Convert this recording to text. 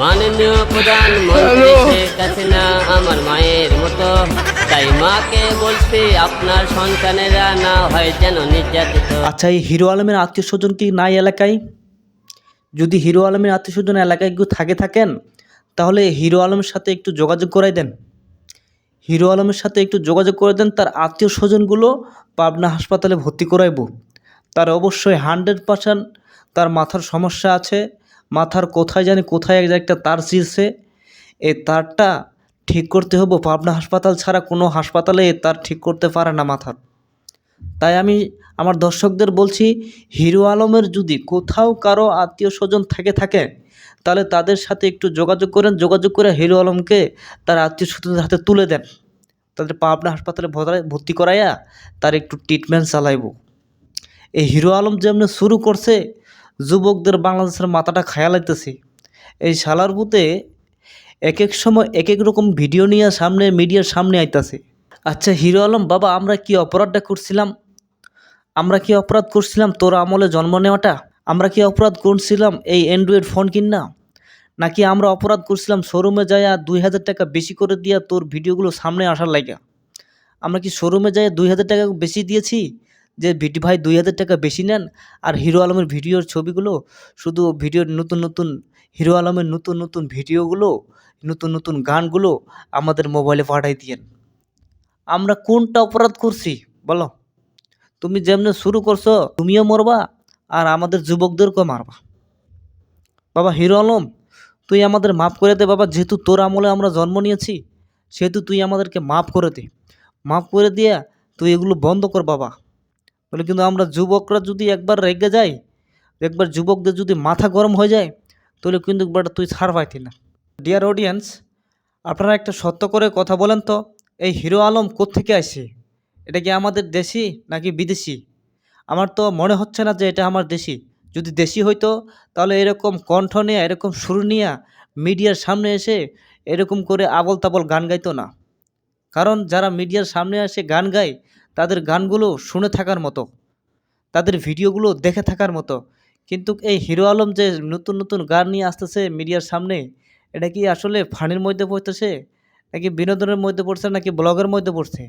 মাননীয় প্রধানমন্ত্রী শেখ হাসিনা আমার মায়ের মতো। তাই মাকে বলছি আপনার সন্তানেরা না হয় যেন নির্যাতিত। আচ্ছা এই হিরো আলমের আত্মীয় স্বজন কি নাই এলাকায়? যদি হিরো আলমের আত্মীয় স্বজন এলাকায় কেউ থাকে থাকেন তাহলে হিরো আলমের সাথে একটু যোগাযোগ করাই দেন। হিরো আলমের সাথে একটু যোগাযোগ করে দেন তার আত্মীয় স্বজনগুলো পাবনা হাসপাতালে ভর্তি করাইব। তার অবশ্যই হান্ড্রেড পার্সেন্ট তার মাথার সমস্যা আছে। মাথার কোথায় জানি কোথায় এক একটা তার ছিঁড়ছে। এই তারটা ঠিক করতে হব। পাবনা হাসপাতাল ছাড়া কোনো হাসপাতালে এ তার ঠিক করতে পারে না মাথার। তাই আমি আমার দর্শকদের বলছি, হিরো আলমের যদি কোথাও কারও আত্মীয় স্বজন থেকে থাকে, তাহলে তাদের সাথে একটু যোগাযোগ করেন। যোগাযোগ করে হিরো আলমকে তার আত্মীয় স্বজনদের হাতে তুলে দেন। তাদের পাবনা হাসপাতালে ভরা- ভর্তি করাইয়া তার একটু ট্রিটমেন্ট চালাইব। এই হিরো আলম যেমনি শুরু করছে যুবকদের বাংলাদেশের মাথাটা খায়া লাগতেছে। এই শালার বুতে এক এক সময় এক এক রকম ভিডিও নিয়ে সামনে, মিডিয়ার সামনে আইতাছে। আচ্ছা হিরো আলম, বাবা, আমরা কি অপরাধটা করছিলাম? আমরা কি অপরাধ করছিলাম তোর আমলে জন্ম নেওয়াটা? আমরা কি অপরাধ করছিলাম এই অ্যান্ড্রয়েড ফোন কিনা নাকি আমরা অপরাধ করছিলাম শোরুমে যাইয়া দুই হাজার টাকা বেশি করে দিয়া তোর ভিডিওগুলো সামনে আসার লাগা আমরা কি শোরুমে যাই দুই হাজার টাকা বেশি দিয়েছি? যে ভিডি ভাই দুই হাজার টাকা বেশি নেন আর হিরো আলমের ভিডিওর ছবিগুলো, শুধু ভিডিওর নতুন নতুন, হিরো আলমের নতুন নতুন ভিডিওগুলো, নতুন নতুন গানগুলো আমাদের মোবাইলে পাঠাই দিয়েন। আমরা কোনটা অপরাধ করছি, বলো? তুমি যেমনি শুরু করছ, তুমিও মরবা আর আমাদের যুবকদেরকেও মারবা। বাবা, হিরো আলম, তুই আমাদের মাফ করে দে বাবা, যেহেতু তোর আমলে আমরা জন্ম নিয়েছি, সেহেতু তুই আমাদেরকে মাফ করে দে। মাফ করে দিয়া তুই এগুলো বন্ধ কর বাবা। বলে কিন্তু আমরা যুবকরা যদি একবার রেগে যাই একবার যুবকদের যদি মাথা গরম হয়ে যায়, তাহলে কিন্তু বেটা তুই ছাড় পাইতি না। ডিয়ার অডিয়েন্স আপনারা একটা সত্য করে কথা বলেন তো, এই হিরো আলম কোত্থেকে আসে? এটা কি আমাদের দেশি নাকি বিদেশি? আমার তো মনে হচ্ছে না যে এটা আমার দেশি। যদি দেশি হইতো, তাহলে এরকম কণ্ঠ নিয়ে, এরকম সুর নিয়ে, মিডিয়ার সামনে এসে এরকম করে আবল তাবল গান গাইতো না। কারণ যারা মিডিয়ার সামনে এসে গান গায় তাদের গানগুলো শুনে থাকার মতো, তাদের ভিডিওগুলো দেখে থাকার মতো। কিন্তু এই হিরো আলম যে নতুন নতুন গান নিয়ে আসতেছে মিডিয়ার সামনে, এটা কি আসলে ফানির মধ্যে পড়তেছে? নাকি বিনোদনের মধ্যে পড়ছে, নাকি ব্লগের মধ্যে পড়ছে?